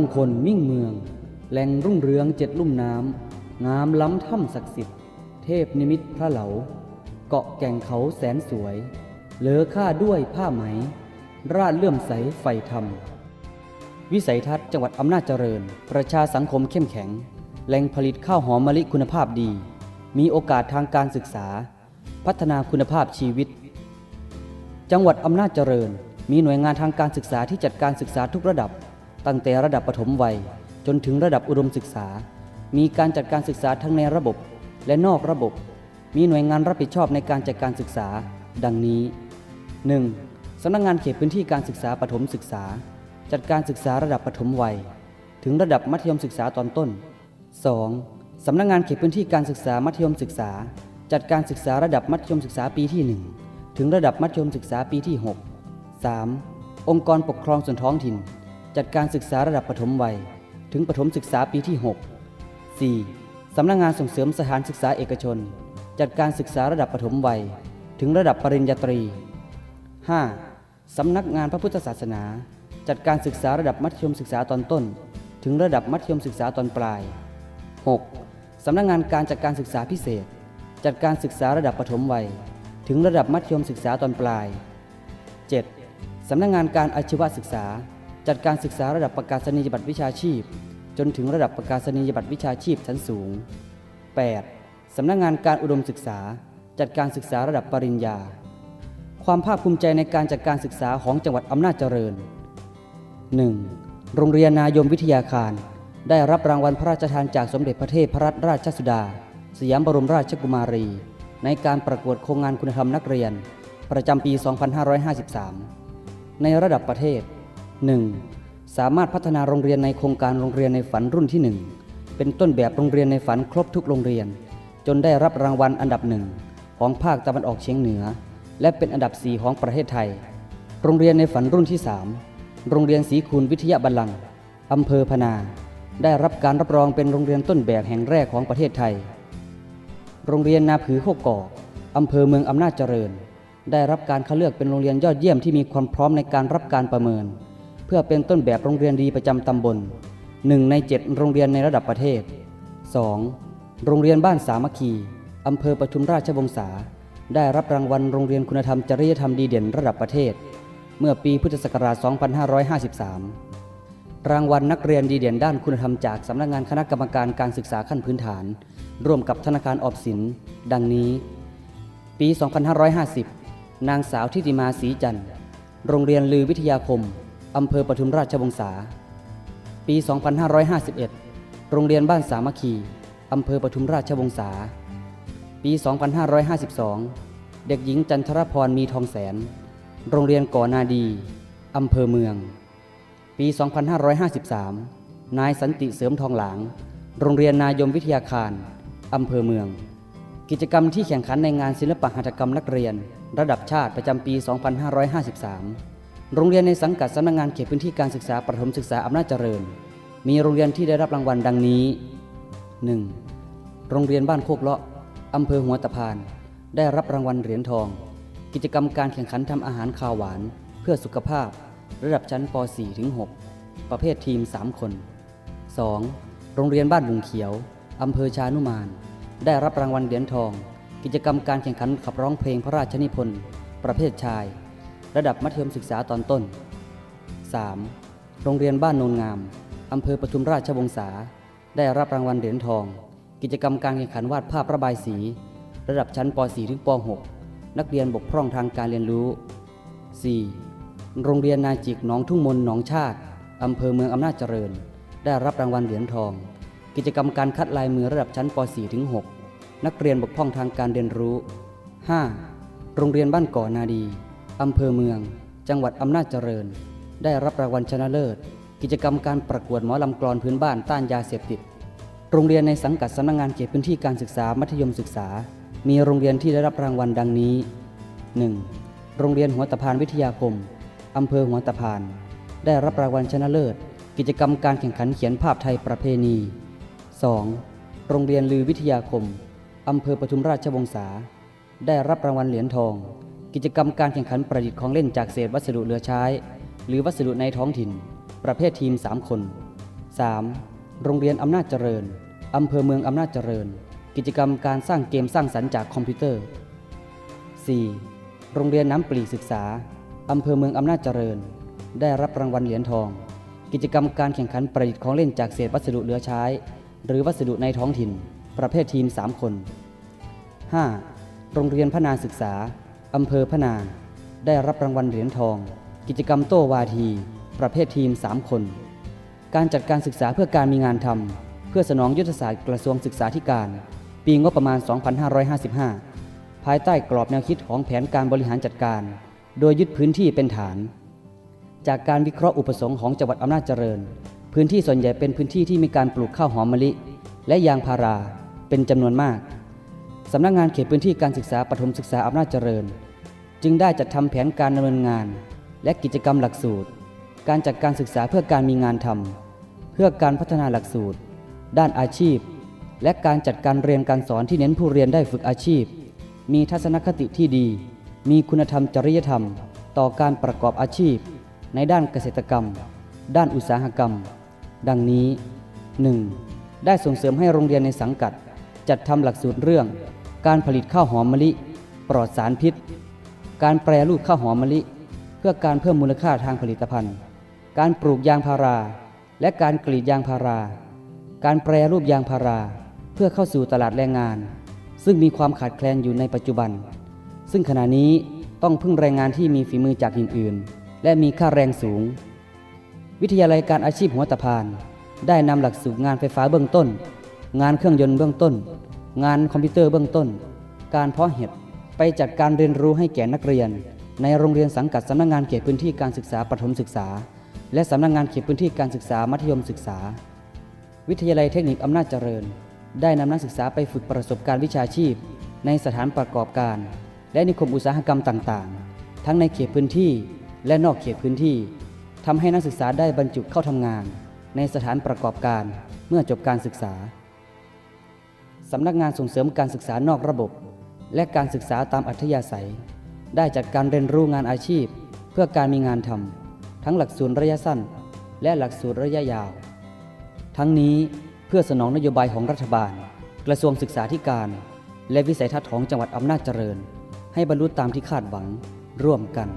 งคลมิ่งเมือง แหล่งรุ่งเรืองเจ็ดลุ่มน้ำ งามล้ำถ้ำศักดิ์สิทธิ์ เทพนิมิตพระเหลา เกาะแก่งเขาแสนสวยเลอค่าด้วยผ้าไหม ราดเลื่อมใสไฟธรรม วิสัยทัศน์จังหวัดอำนาจเจริญ ประชาสังคมเข้มแข็ง แหล่งผลิตข้าวหอมมะลิคุณภาพดี มีโอกาสทางการศึกษา พัฒนาคุณภาพชีวิต จังหวัดอำนาจเจริญ มีหน่วยงานทางการศึกษาที่จัดการศึกษาทุกระดับ ตั้งแต่ระดับปฐมวัยจนถึงระดับอุดมศึกษา มีการจัดการศึกษาทั้งในระบบและนอกระบบ มีหน่วยงานรับผิดชอบในการจัดการศึกษา ดังนี้ 1. สำนักงานเขตพื้นที่การศึกษาปฐมศึกษา จัดการศึกษาระดับปฐมวัย ถึงระดับมัธยมศึกษาตอนต้น 2. สำนักงานเขตพื้นที่การศึกษามัธยมศึกษา จัดการศึกษาระดับมัธยมศึกษาปีที่ 1 ถึงระดับมัธยมศึกษาปีที่ 6 3. องค์กรปกครองส่วนท้องถิ่น จัดการศึกษาระดับปฐมวัย ถึงปฐมศึกษาปีที่ 6 4. สำนักงานส่งเสริมสถานศึกษาเอกชน จัดการศึกษาระดับปฐมวัย ถึงระดับปริญญาตรี 5. สำนักงานพระพุทธศาสนา จัดการศึกษาระดับมัธยมศึกษาตอนต้น ถึงระดับมัธยมศึกษาตอนปลาย 6. สำนักงานการจัดการศึกษาพิเศษ จัดการศึกษาระดับปฐมวัย ถึงระดับมัธยมศึกษาตอนปลาย 7. สำนักงานการอาชีวศึกษา จัดการศึกษาระดับประกาศนียบัตรวิชาชีพ จนถึงระดับประกาศนียบัตรวิชาชีพชั้นสูง 8. สำนักงานการอุดมศึกษา จัดการศึกษาระดับปริญญา ความภาคภูมิใจในการจัดการศึกษาของจังหวัดอำนาจเจริญ 1. โรงเรียนนายมวิทยาคาร ได้รับรางวัลพระราชทานจากสมเด็จพระเทพรัตนราชสุดา สยามบรมราชกุมารี ในการประกวดโครงงานคุณธรรมนักเรียน ประจำปี 2553 ในระดับประเทศ 1. สามารถพัฒนาโรงเรียนในโครงการโรงเรียนในฝันรุ่นที่ 1 เป็นต้นแบบโรงเรียนในฝันครบทุกโรงเรียน จนได้รับรางวัลอันดับหนึ่งของภาคตะวันออกเฉียงเหนือ และเป็นอันดับ 4 ของประเทศไทย โรงเรียนในฝันรุ่นที่ 3 โรงเรียนศรีคูณวิทยาบัลลังก์อำเภอพนา ได้รับการรับรองเป็นโรงเรียนต้นแบบแห่งแรกของประเทศไทย โรงเรียนนาผือโคกกอกอำเภอเมืองอำนาจเจริญ ได้รับการคัดเลือกเป็นโรงเรียนยอดเยี่ยมที่มีความพร้อมในการรับการประเมิน พื่อเป็นต้นแบบโรงเรียนดีประจำตำบลหนึ่งในเจ็ดโรงเรียนในระดับประเทศ 2. โรงเรียนบ้านสามัคคีอำเภอปทุมราชวงศาได้รับรางวัลโรงเรียนคุณธรรมจริยธรรมดีเด่นระดับประเทศ เมื่อปีพุทธศักราช 2553 รางวัลนักเรียนดีเด่นด้านคุณธรรมจากสำนักงานคณะกรรมการการศึกษาขั้นพื้นฐาน ร่วมกับธนาคารออมสิน ดังนี้ ปี 2550 นางสาวทิติมาศรีจันทร์ โรงเรียนลือวิทยาคม อำเภอปทุมราชวงศา ปี 2551 โรงเรียนบ้านสามัคคี อำเภอปทุมราชวงศา ปี 2552 เด็กหญิงจันทรพรมีทองแสน โรงเรียนก่อนาดี อำเภอเมือง ปี 2553 นายสันติเสริมทองหลาง โรงเรียนนายมวิทยาคาร อำเภอเมือง กิจกรรมที่แข่งขันในงานศิลปหัตถกรรมนักเรียน ระดับชาติประจำปี 2553 โรงเรียนในสังกัดสำนักงงานเขตพื้นที่การศึกษาประถมศึกษาอำนาจเจริญ มีโรงเรียนที่ได้รับรางวัลดังนี้ 1. โรงเรียนบ้านโคกเลาะอำเภอหัวตะพาน ได้รับรางวัลเหรียญทอง กิจกรรมการแข่งขันทำอาหารคาวหวาน เพื่อสุขภาพ ระดับชั้นป .4 ถึง 6 ประเภททีม 3 คน 2. โรงเรียนบ้านบุงเขียวอำเภอชานุมาน ได้รับรางวัลเหรียญทอง กิจกรรมการแข่งขันขับร้องเพลงพระราชนิพนธ์ ประเภทชาย ระดับมัธยมศึกษาตอนต้น 3. โรงเรียนบ้านโนนงาม อำเภอปทุมราชวงศา ได้รับรางวัลเหรียญทอง กิจกรรมการแข่งขันวาดภาพระบายสี ระดับชั้นป .4 ถึงป .6 นักเรียนบกพร่องทางการเรียนรู้ 4. โรงเรียนนาจิกหนองทุ่งมนหนองชาติ อำเภอเมืองอำนาจเจริญ ได้รับรางวัลเหรียญทอง กิจกรรมการคัดลายมือระดับชั้นป .4 ถึง6นักเรียนบกพร่องทางการเรียนรู้ 5. โรงเรียนบ้านก่อนาดี อำเภอเมือง จังหวัดอำนาจเจริญ ได้รับรางวัลชนะเลิศ กิจกรรมการประกวดหมอลำกลอนพื้นบ้านต้านยาเสพติด โรงเรียนในสังกัดสำนักงงานเขตพื้นที่การศึกษามัธยมศึกษา มีโรงเรียนที่ได้รับรางวัลดังนี้ 1. โรงเรียนหัวตะพานวิทยาคมอำเภอหัวตะพาน ได้รับรางวัลชนะเลิศ กิจกรรมการแข่งขันเขียนภาพไทยประเพณี 2. โรงเรียนลือวิทยาคมอำเภอปทุมราชวงศา ได้รับรางวัลเหรียญทอง กิจกรรมการแข่งขันประดิษฐ์ของเล่นจากเศษวัสดุเหลือใช้ หรือวัสดุในท้องถิ่น ประเภททีม 3 คน 3. โรงเรียนอำนาจเจริญ อำเภอเมืองอำนาจเจริญ กิจกรรมการสร้างเกมสร้างสรรค์จากคอมพิวเตอร์ 4. โรงเรียนน้ำปลีศึกษา อำเภอเมืองอำนาจเจริญ ได้รับรางวัลเหรียญทอง กิจกรรมการแข่งขันประดิษฐ์ของเล่นจากเศษวัสดุเหลือใช้ หรือวัสดุในท้องถิ่น ประเภททีม 3 คน 5. โรงเรียนพนาศึกษา อำเภอพนาได้รับรางวัลเหรียญทอง กิจกรรมโต้วาที ประเภททีม 3 คน การจัดการศึกษาเพื่อการมีงานทำเพื่อสนองยุทธศาสตร์กระทรวงศึกษาธิการ ปีงบประมาณ 2555 ภายใต้กรอบแนวคิดของแผนการบริหารจัดการ โดยยึดพื้นที่เป็นฐาน จากการวิเคราะห์อุปสงค์ของจังหวัดอำนาจเจริญ พื้นที่ส่วนใหญ่เป็นพื้นที่ที่มีการปลูกข้าวหอมมะลิ และยางพาราเป็นจำนวนมาก สำนักงงานเขตพื้นที่การศึกษาปฐมศึกษาอำนาจเจริญ จึงได้จัดทำแผนการดำเนินงาน และกิจกรรมหลักสูตร การจัดการศึกษาเพื่อการมีงานทำเพื่อการพัฒนาหลักสูตร ด้านอาชีพ และการจัดการเรียนการสอนที่เน้นผู้เรียนได้ฝึกอาชีพ มีทัศนคติที่ดี มีคุณธรรมจริยธรรม ต่อการประกอบอาชีพ ในด้านเกษตรกรรม ด้านอุตสาหกรรม ดังนี้ 1. ได้ส่งเสริมให้โรงเรียนในสังกัด จัดทำหลักสูตรเรื่อง การผลิตข้าวหอมมะลิ ปลอดสารพิษ การแปรรูปข้าวหอมมะลิ เพื่อการเพิ่มมูลค่าทางผลิตภัณฑ์ การปลูกยางพารา และการกรีดยางพารา การแปรรูปยางพารา เพื่อเข้าสู่ตลาดแรงงาน ซึ่งมีความขาดแคลนอยู่ในปัจจุบัน ซึ่งขณะนี้ต้องพึ่งแรงงานที่มีฝีมือจากอื่น และมีค่าแรงสูง วิทยาลัยการอาชีพหัวตะพาน ได้นำหลักสูตรงานไฟฟ้าเบื้องต้น งานเครื่องยนต์เบื้องต้น งานคอมพิวเตอร์เบื้องต้น การเพาะเห็ดไปจัดการเรียนรู้ให้แก่นักเรียน ในโรงเรียนสังกัดสำนักงานเขตพื้นที่การศึกษาปฐมศึกษา และสำนักงานเขตพื้นที่การศึกษามัธยมศึกษา วิทยาลัยเทคนิคอำนาจเจริญ ได้นำนักศึกษาไปฝึกประสบการณ์วิชาชีพ ในสถานประกอบการ และนิคมอุตสาหกรรมต่างๆ ทั้งในเขตพื้นที่และนอกเขตพื้นที่ทำให้นักศึกษาได้บรรจุเข้าทำงาน ในสถานประกอบการเมื่อจบการศึกษา สำนักงานส่งเสริมการศึกษานอกระบบ และการศึกษาตามอัธยาศัย ได้จัดการเรียนรู้งานอาชีพ เพื่อการมีงานทำทั้งหลักสูตรระยะสั้น และหลักสูตรระยะยาว ทั้งนี้เพื่อสนองนโยบายของรัฐบาล กระทรวงศึกษาธิการ และวิสัยทัศน์ของจังหวัดอำนาจเจริญ ให้บรรลุตามที่คาดหวังร่วมกัน